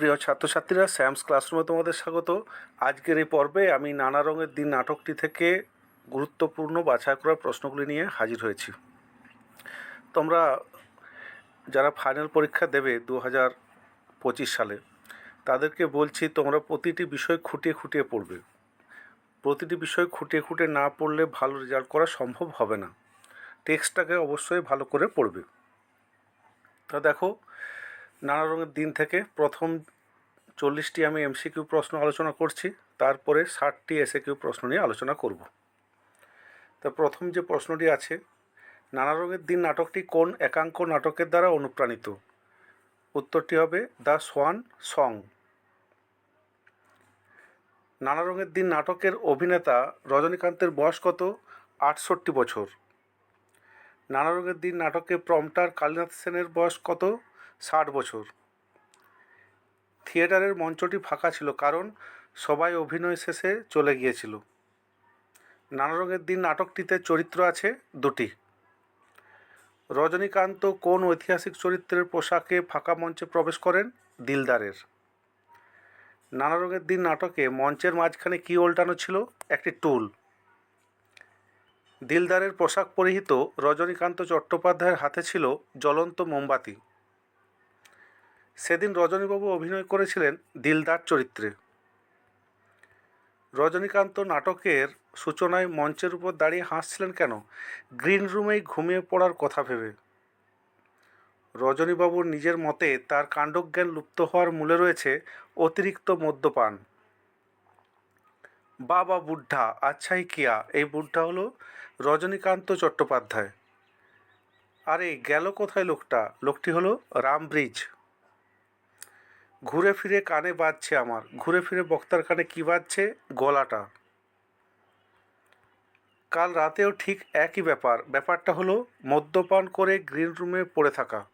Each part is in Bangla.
প্রিয় ছাত্রছাত্রীরা স্যামস ক্লাসরুমে তোমাদের স্বাগত। আজকের এই পর্বে আমি নানা রঙের দিন নাটকটি থেকে গুরুত্বপূর্ণ বাছাই করা প্রশ্নগুলি নিয়ে হাজির হয়েছি। তোমরা যারা ফাইনাল পরীক্ষা দেবে দু হাজার পঁচিশ সালে, তাদেরকে বলছি তোমরা প্রতিটি বিষয় খুঁটিয়ে খুঁটিয়ে পড়বে। প্রতিটি বিষয় খুঁটিয়ে খুঁটিয়ে না পড়লে ভালো রেজাল্ট করা সম্ভব হবে না। টেক্সটটাকে অবশ্যই ভালো করে পড়বে। তা দেখো নানা রঙের দিন থেকে প্রথম চল্লিশটি আমি এমসিকিউ প্রশ্ন আলোচনা করছি, তারপরে ষাটটি এসএ কিউ প্রশ্ন নিয়ে আলোচনা করব। তা প্রথম যে প্রশ্নটি আছে, নানা রঙের দিন নাটকটি কোন একাঙ্ক নাটকের দ্বারা অনুপ্রাণিত? উত্তরটি হবে দ্য সোয়ান সং। নানা রঙের দিন নাটকের অভিনেতা রজনীকান্তের বয়স কত? আটষট্টি বছর। নানা রঙের দিন নাটকে প্রম্পটার কালীনাথ সেনের বয়স কত? ষাট বছর। থিয়েটারের মঞ্চটি ফাঁকা ছিল কারণ সবাই অভিনয় শেষে চলে গিয়েছিল। নানা রঙের দিন নাটকটিতে চরিত্র আছে দুটি। রজনীকান্ত কোন ঐতিহাসিক চরিত্রের পোশাকে ফাঁকা মঞ্চে প্রবেশ করেন? দিলদারের। নানা রঙের দিন নাটকে মঞ্চের মাঝখানে কী উল্টানো ছিল? একটি টুল। দিলদারের পোশাক পরিহিত রজনীকান্ত চট্টোপাধ্যায়ের হাতে ছিল জ্বলন্ত মোমবাতি। সেদিন রজনীবাবু অভিনয় করেছিলেন দিলদার চরিত্রে। রজনীকান্ত নাটকের সূচনায় মঞ্চের উপর দাঁড়িয়ে হাসছিলেন কেন? গ্রিন রুমেই ঘুমিয়ে পড়ার কথা ভেবে। রজনীবাবুর নিজের মতে তার কাণ্ডজ্ঞান লুপ্ত হওয়ার মূলে রয়েছে অতিরিক্ত মদ্যপান। বাবা বুদ্ধা আচ্ছাই কিয়া, এই বুদ্ধা হলো রজনীকান্ত চট্টোপাধ্যায়। আরে গেল কোথায় লোকটা? লোকটি হলো রামব্রিজ। ঘুরে ফিরে কানে বাজছে আমার। ঘুরে ফিরে বক্তার কানে কী বাজছে? গলাটা। কাল রাতেও ঠিক একই ব্যাপার। ব্যাপারটা হলো, মদ্যপান করে গ্রিন রুমে পড়ে থাকা।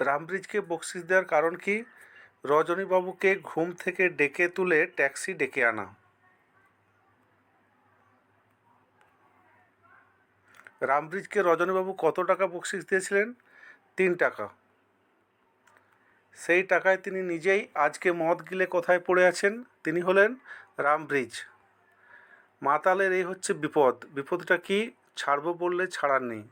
রামব্রিজকে বকশিস দেওয়ার কারণ কি? রজনীবাবুকে ঘুম থেকে ডেকে তুলে ট্যাক্সি ডেকে আনা। রামব্রিজকে রজনীবাবু কত টাকা বকশিস দিয়েছিলেন? তিন টাকা। সেই টাকায় তিনি নিজেই আজকে মদ গিলে কোথায় পড়ে আছেন? তিনি হলেন রামব্রিজ মাতালের এই হচ্ছে বিপদ। বিপদটা কি? ছাড়বো বললে ছাড়ার নেই।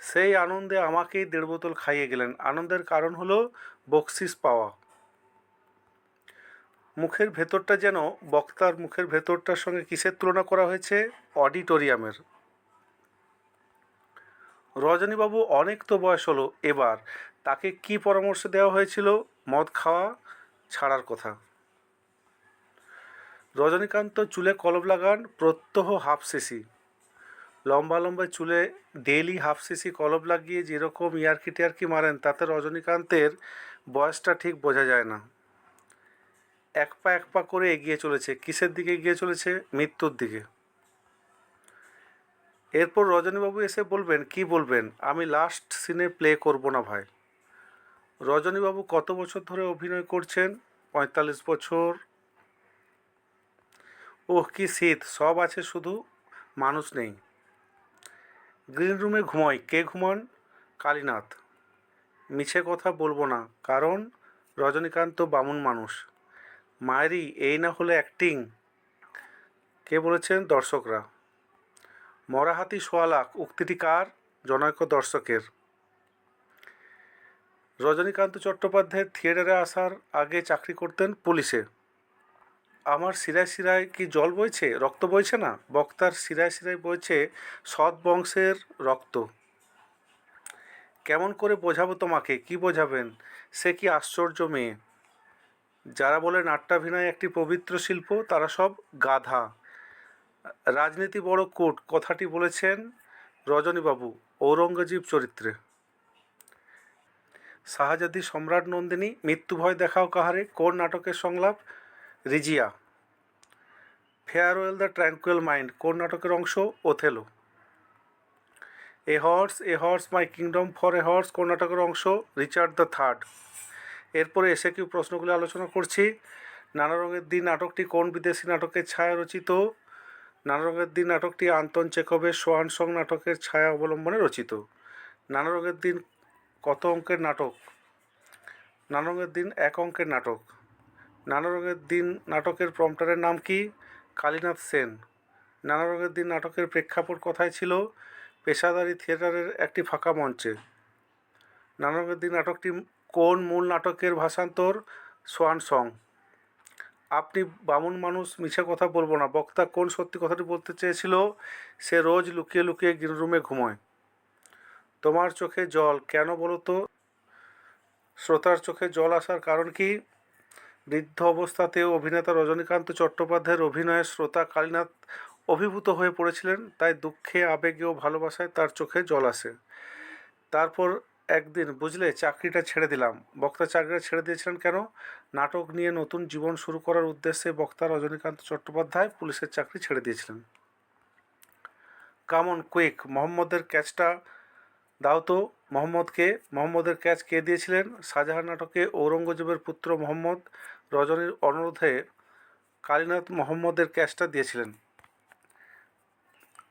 সেই আনন্দে আমাকেই দেড় বোতল খাইয়ে গেলেন। আনন্দের কারণ হলো বকশিস পাওয়া। মুখের ভেতরটা যেন, বক্তার মুখের ভেতরটার সঙ্গে কিসের তুলনা করা হয়েছে? অডিটোরিয়ামের। রজনীবাবু অনেক তো বয়স হলো। এবার তাকে কি পরামর্শ দেওয়া হয়েছিল মদ খাওয়া ছাড়ার কথা? রজনীকান্ত চুলে কলম লাগান, প্রত্যহ হাফ সিসি। লম্বা লম্বা চুলে ডেইলি হাফ সিসি কলম লাগিয়ে যেরকম ইয়ার্কি টিয়ার্কি মারেন, তাতে রজনীকান্তের বয়সটা ঠিক বোঝা যায় না। এক পা এক পা করে এগিয়ে চলেছে। কিসের দিকে এগিয়ে চলেছে? মৃত্যুর দিকে। এরপর রজনীবাবু এসে বলবেন, কি বলবেন? আমি লাস্ট সিনে প্লে করব না ভাই। রজনীবাবু কত বছর ধরে অভিনয় করছেন? পঁয়তাল্লিশ বছর। ওহ, কি শীত। সব আছে শুধু মানুষ নেই। গ্রিন রুমে ঘুমোই কে ঘুমান? কালীনাথ। মিছে কথা বলব না, কারণ রজনীকান্ত বামুন মানুষ। মায়েরই এই না হলে অ্যাক্টিং কে বলেছেন? দর্শকরা। মরাহাতি সোয়ালাক উক্তিটি কার? জনৈক দর্শকের। রজনীকান্ত চট্টোপাধ্যায়ের থিয়েটারে আসার আগে চাকরি করতেন পুলিশে। আমার শিরায় শিরায় কি জল বইছে? রক্ত বইছে না? বক্তার শিরায় শিরায় বইছে সৎ বংশের রক্ত। কেমন করে বোঝাবো তোমাকে? কি বোঝাবেন? সে কি আশ্চর্য মেয়ে। যারা বলে নাট্যাভিনয় একটি পবিত্র শিল্প, তারা সব গাধা। রাজনীতি বড় কোট, কথাটি বলেছেন রজনীবাবু, ঔরঙ্গজীব চরিত্রে। শাহজাদি সম্রাট নন্দিনী মৃত্যু ভয় দেখাও কাহারে কোন নাটকের সংলাপ, Razia. Farewell the tranquil mind কোন নাটকের অংশ, Othello. A horse a horse my kingdom for a horse কোন নাটকের অংশ রিচার্ড দ্য থার্ড এরপরে এসে কি প্রশ্নগুলি আলোচনা করছি। নানা রঙের দিন নাটকটি কোন বিদেশি নাটকের ছায়া রচিত? নানা রঙের দিন নাটকটি আন্তন চেকবের সোয়ান সং নাটকের ছায়া অবলম্বনে রচিত। নানা রঙের দিন কত অঙ্কের নাটক? নানা রঙের দিন এক অঙ্কের নাটক। নানা রঙের দিন নাটকের প্রম্পটারের নাম কি? কালীনাথ সেন। নানা রঙের দিন নাটকের প্রেক্ষাপট কথায় ছিল? পেশাদারি থিয়েটারের একটি ফাঁকা মঞ্চে। নানা রঙের দিন নাটকটি কোন মূল নাটকের ভাষান্তর? Swan song. আপনি বামুন মানুষ, মিছে কথা বলব না। বক্তা কোন সত্যি কথাটি বলতে চেয়েছিল? সে রোজ লুকিয়ে লুকিয়ে গ্রিন রুমে ঘুমোয়। তোমার চোখে জল কেন বলো তো? শ্রোতার চোখে জল আসার কারণ কি? বৃদ্ধ অবস্থাতেও অভিনেতা রজনীকান্ত চট্টোপাধ্যায়ের অভিনয়ে শ্রোতা কালীনাথ অভিভূত হয়ে পড়েছিলেন, তাই দুঃখে, আবেগে ও ভালোবাসায় তার চোখে জল আসে। তারপর একদিন, বুঝলে, চাকরিটা ছেড়ে দিলাম। বক্তা চাকরিটা ছেড়ে দিয়েছিলেন কেন? নাটক নিয়ে নতুন জীবন শুরু করার উদ্দেশ্যে বক্তা রজনীকান্ত চট্টোপাধ্যায় পুলিশের চাকরি ছেড়ে দিয়েছিলেন। কামন কুইক, মোহাম্মদের ক্যাচটা দাও তো মোহাম্মদকে, মোহাম্মদের ক্যাচ কে দিয়েছিলেন? শাহজাহান নাটকে ঔরঙ্গজেবের পুত্র মোহাম্মদ রজনীর অনুরোধে কালীনাথ মোহাম্মদের ক্যাচটা দিয়েছিলেন।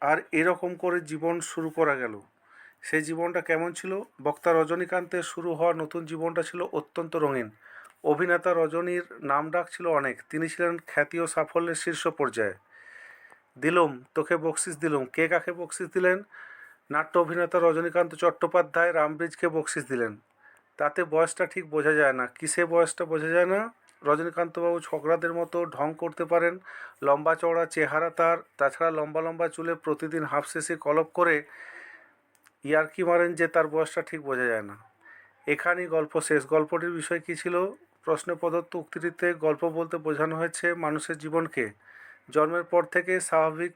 আর এরকম করে জীবন শুরু করা গেল। সেই জীবনটা কেমন ছিল? বক্তা রজনীকান্তের শুরু হওয়া নতুন জীবনটা ছিল অত্যন্ত রঙিন। অভিনেতা রজনীর নাম ডাক ছিল অনেক। তিনি ছিলেন খ্যাতি ও সাফল্যের শীর্ষ পর্যায়ে। দিলুম, তোকে বকশিস দিলুম। কে কাকে বকশিস দিলেন? নাট্য অভিনেতা রজনীকান্ত চট্টোপাধ্যায় রামব্রিজকে বকশিস দিলেন। তাতে বয়সটা ঠিক বোঝা যায় না। কিসে বয়সটা বোঝা যায় না? রজনীকান্তবাবু ছোকরাদের মতো ঢং করতে পারেন। লম্বা চওড়া চেহারা তার। তাছাড়া লম্বা লম্বা চুলে প্রতিদিন হাফ শেষে কলপ করে ইয়ার্কি মারেন যে তার বয়সটা ঠিক বোঝা যায় না। এখানেই গল্প শেষ। গল্পটির বিষয় কী ছিল? প্রশ্নে প্রদত্ত উক্তিটিতে গল্প বলতে বোঝানো হয়েছে মানুষের জীবনকে। জন্মের পর থেকে স্বাভাবিক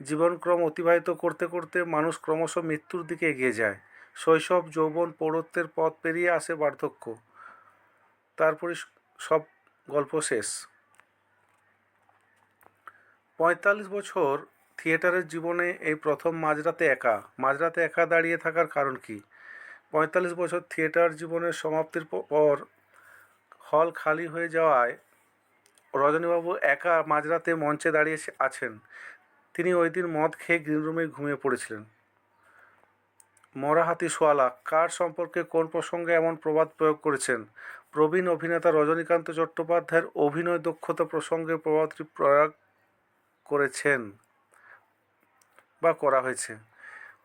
জীবনক্রম অতিবাহিত করতে করতে মানুষ ক্রমশ মৃত্যুর দিকে এগিয়ে যায়। শৈশব, যৌবন, পৌরত্বের পথ পেরিয়ে আসে বার্ধক্য। তারপরে সব গল্প শেষ। পঁয়তাল্লিশ বছর থিয়েটারের জীবনে এই প্রথম মাঝরাতে একা। মাঝরাতে একা দাঁড়িয়ে থাকার কারণ কি? পঁয়তাল্লিশ বছর থিয়েটার জীবনের সমাপ্তির পর হল খালি হয়ে যাওয়ায় রজনীবাবু একা মাঝরাতে মঞ্চে দাঁড়িয়ে আছেন। তিনি ওই দিন মদ খেয়ে গ্রিন রুমে ঘুমিয়ে পড়েছিলেন। মরাহাতি সোয়ালা, কার সম্পর্কে কোন প্রসঙ্গে এমন প্রবাদ প্রয়োগ করেছেন? প্রবীণ অভিনেতা রজনীকান্ত চট্টোপাধ্যায়ের অভিনয় দক্ষতা প্রসঙ্গে প্রবাদটি প্রয়োগ করেছেন বা করা হয়েছে।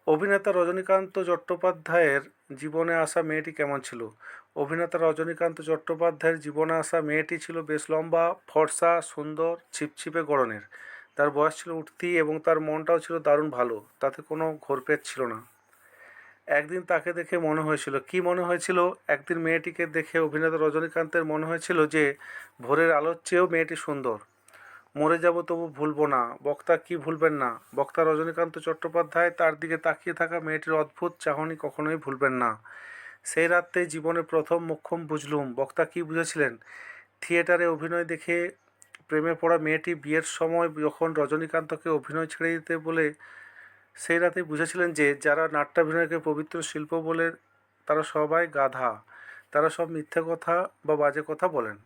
অভিনেতা রজনীকান্ত চট্টোপাধ্যায়ের জীবনে আসা মেয়েটি কেমন ছিল? অভিনেতা রজনীকান্ত চট্টোপাধ্যায়ের জীবনে আসা মেয়েটি ছিল বেশ লম্বা, ফর্সা, সুন্দর, ছিপছিপে গড়নের। তার বয়স ছিল উঠতি এবং তার মনটাও ছিল দারুণ ভালো, তাতে কোনো ঘোরপেট ছিল না। একদিন তাকে দেখে মনে হয়েছিল, কি মনে হয়েছিল? একদিন মেয়েটিকে দেখে অভিনেতা রজনীকান্তের মনে হয়েছিল যে, ভোরের আলোর চেয়েও মেয়েটি সুন্দর। মরে যাব তবু ভুলবো না, বক্তা কি ভুলবেন না? বক্তা রজনীকান্ত চট্টোপাধ্যায়, তার দিকে তাকিয়ে থাকা মেয়েটির অদ্ভুত চাহনি কখনোই ভুলবেন না। সেই রাত্রে জীবনে প্রথম মোক্ষম বুঝলুম, বক্তা কি বুঝেছিলেন? থিয়েটারে অভিনয় দেখে প্রেমে পড়া মেয়েটি বিয়ের সময় যখন রজনীকান্তকে অভিনয় ছেড়ে দিতে বলে, সেই রাতে বুঝেছিলেন যে, যারা নাট্যাভিনয়কে পবিত্র শিল্প বলে, তারা সবাই গাধা। তারা সব মিথ্যে কথা বা বাজে কথা বলেন।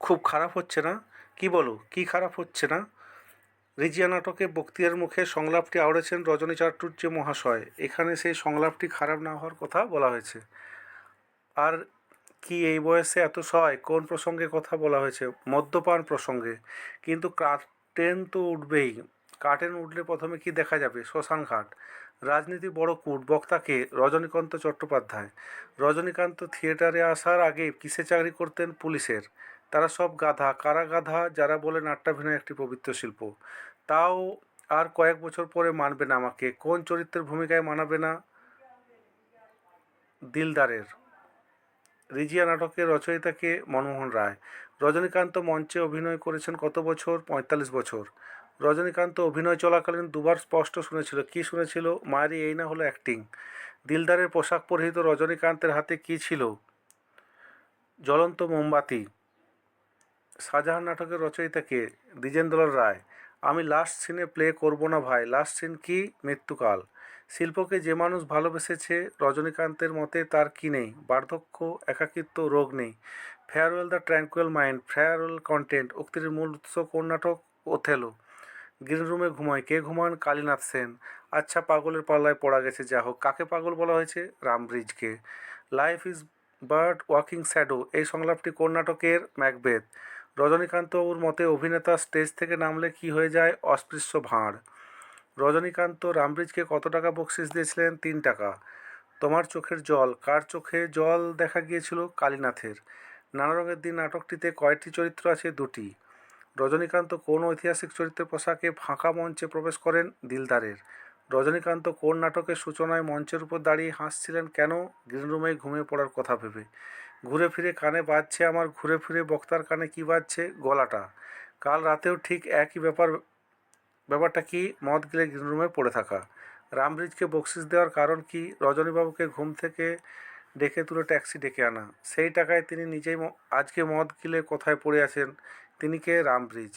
খুব খারাপ হচ্ছে না? কি বলো? কি খারাপ হচ্ছে না? রিজিয়া নাটকে বক্তিয়ার মুখে সংলাপটি আওড়েছেন রজনী চাটুর্য মহাশয়। এখানে সেই সংলাপটি খারাপ না হওয়ার কথা বলা হয়েছে। আর কি এই বয়সে এত সয় কোন প্রসঙ্গে কথা বলা হয়েছে? মদ্যপান প্রসঙ্গে। কিন্তু কার্টেন তো উঠবেই। কার্টেন উঠলে প্রথমে কি দেখা যাবে? শ্মশান ঘাট। রাজনীতি বড় কূট। বক্তাকে রজনীকান্ত চট্টোপাধ্যায়। রজনীকান্ত থিয়েটারে আসার আগে কিসে চাকরি করতেন? পুলিশের। তারা সব গাধা। কারা গাধা? যারা বলে নাট্যাভিনয় একটি পবিত্র শিল্প। তাও আর কয়েক বছর পরে মানবে না আমাকে। কোন চরিত্রের ভূমিকায় মানাবে না? দিলদারের। রিজিয়া নাটকের রচয়িতাকে মনমোহন রায়। রজনীকান্ত মঞ্চে অভিনয় করেছেন কত বছর? পঁয়তাল্লিশ বছর। রজনীকান্ত অভিনয় চলাকালীন দুবার স্পষ্ট শুনেছিল। কি শুনেছিল? মায়েরই এই না হলো অ্যাক্টিং দিলদারের পোশাক পরিহিত রজনীকান্তের হাতে কি ছিল? জ্বলন্ত মোমবাতি। শাহজাহান নাটকের রচয়িতাকে দ্বিজেন্দ্রলাল রায়। আমি লাস্ট সিনে প্লে করব না ভাই। লাস্ট সিন কি? মৃত্যুকাল। শিল্পকে যে মানুষ ভালোবেসেছে, রজনীকান্তের মতে তার কি নেই? বার্ধক্য, একাকিত্ব, রোগ নেই। Farewell the tranquil mind, farewell content, উক্তির মূল উৎস কোন নাটক? ওথেলো। গ্রিন রুমে ঘুমায় কে ঘুমান? কালীনাথ সেন। আচ্ছা পাগলের পাল্লায় পড়া গেছে, যা হোক। কাকে পাগল বলা হয়েছে? রামব্রিজকে। Life is but walking shadow. এই সংলাপটি কোন নাটকের? ম্যাকবেথ। রজনীকান্তবাবুর মতে, অভিনেতা স্টেজ থেকে নামলে কি হয়ে যায়? অস্পৃশ্য ভাঁড়। রজনীকান্ত রামব্রিজকে কত টাকা বকশিস দিয়েছিলেন? তিন টাকা। তোমার চোখের জল। কার চোখে জল দেখা গিয়েছিল? কালীনাথের। নানা রঙের দিন নাটকটিতে কয়েকটি চরিত্র আছে দুটি। রজনীকান্ত কোন ঐতিহাসিক চরিত্রের পোশাকে ফাঁকা মঞ্চে প্রবেশ করেন? দিলদারের। রজনীকান্ত কোন নাটকের সূচনায় মঞ্চের উপর দাঁড়িয়ে হাসছিলেন কেন? গ্রিন রুমে ঘুমিয়ে পড়ার কথা ভেবে। ঘুরে ফিরে কানে বাজছে আমার ঘুরে ফিরে বক্তার কানে কি বাজছে? গলাটা। কাল রাতেও ঠিক একই ব্যাপার ব্যাপারটা কি? মদ গিলে গ্রিন রুমে পড়ে থাকা। রামব্রিজকে বকশিস দেওয়ার কারণ কি? রজনীবাবুকে ঘুম থেকে ডেকে তুলে ট্যাক্সি ডেকে আনা। সেই টাকায় তিনি নিজেই আজকে মদ গিলে কোথায় পড়ে আছেন? তিনি কে? রামব্রিজ।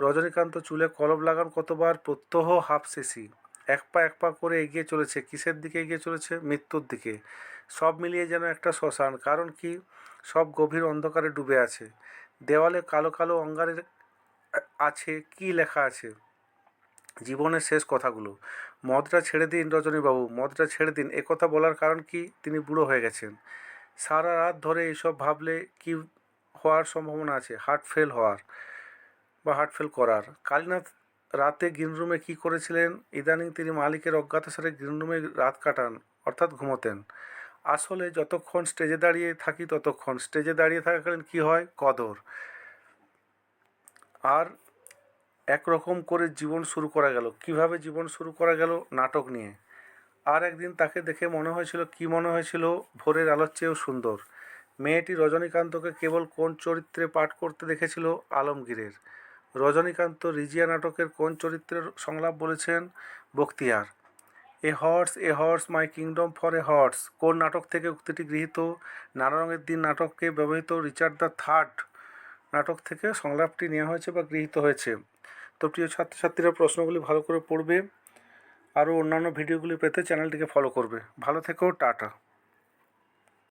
রজনীকান্ত চুলে কলম লাগান কতবার? প্রত্যহ হাফ শেষি এক পা এক পা করে এগিয়ে চলেছে। কিসের দিকে এগিয়ে চলেছে? মৃত্যুর দিকে। সব মিলিয়ে যেন একটা শ্মশান। কারণ কি? সব গভীর অন্ধকারে ডুবে আছে। দেওয়ালে কালো কালো অঙ্গারের আছে কি লেখা আছে? জীবনের শেষ কথাগুলো। মদটা ছেড়ে দিন রজনীবাবু, মদটা ছেড়ে দিন। একথা বলার কারণ কি? তিনি বুড়ো হয়ে গেছেন। সারা রাত ধরে এইসব ভাবলে কি হওয়ার সম্ভাবনা আছে? হার্ট ফেল হওয়ার বা হার্ট ফেল করার। কালীনাথ রাতে গ্রিন রুমে কী করেছিলেন? ইদানিং তিনি মালিকের অজ্ঞাতসারে গ্রিন রুমে রাত কাটান, অর্থাৎ ঘুমোতেন। আসলে যতক্ষণ স্টেজে দাঁড়িয়ে থাকি ততক্ষণ। স্টেজে দাঁড়িয়ে থাকাকালীন কী হয়? কদর। আর একরকম করে জীবন শুরু করা গেল। কীভাবে জীবন শুরু করা গেল নাটক নিয়ে। আর একদিন তাকে দেখে মনে হয়েছিল, কি মনে হয়েছিল? ভোরের আলোর চেয়েও সুন্দর। মেয়েটি রজনীকান্তকে কেবল কোন চরিত্রে পাঠ করতে দেখেছিল? আলমগীরের। রজনীকান্ত রিজিয়া নাটকের কোন চরিত্রের সংলাপ বলেছেন? Bakhtiyar. A horse a horse, my kingdom for a horse. কোন নাটক থেকে উক্তিটি গৃহীত? নানা রঙের দিন নাটককে ব্যবহৃত রিচার্ড দ্য থার্ড নাটক থেকে সংলাপটি নেওয়া হয়েছে বা গৃহীত হয়েছে। তো প্রিয় ছাত্রছাত্রীরা প্রশ্নগুলি ভালো করে পড়বে, আরও অন্যান্য ভিডিওগুলি পেতে চ্যানেলটিকে ফলো করবে। ভালো থেকো, টাটা।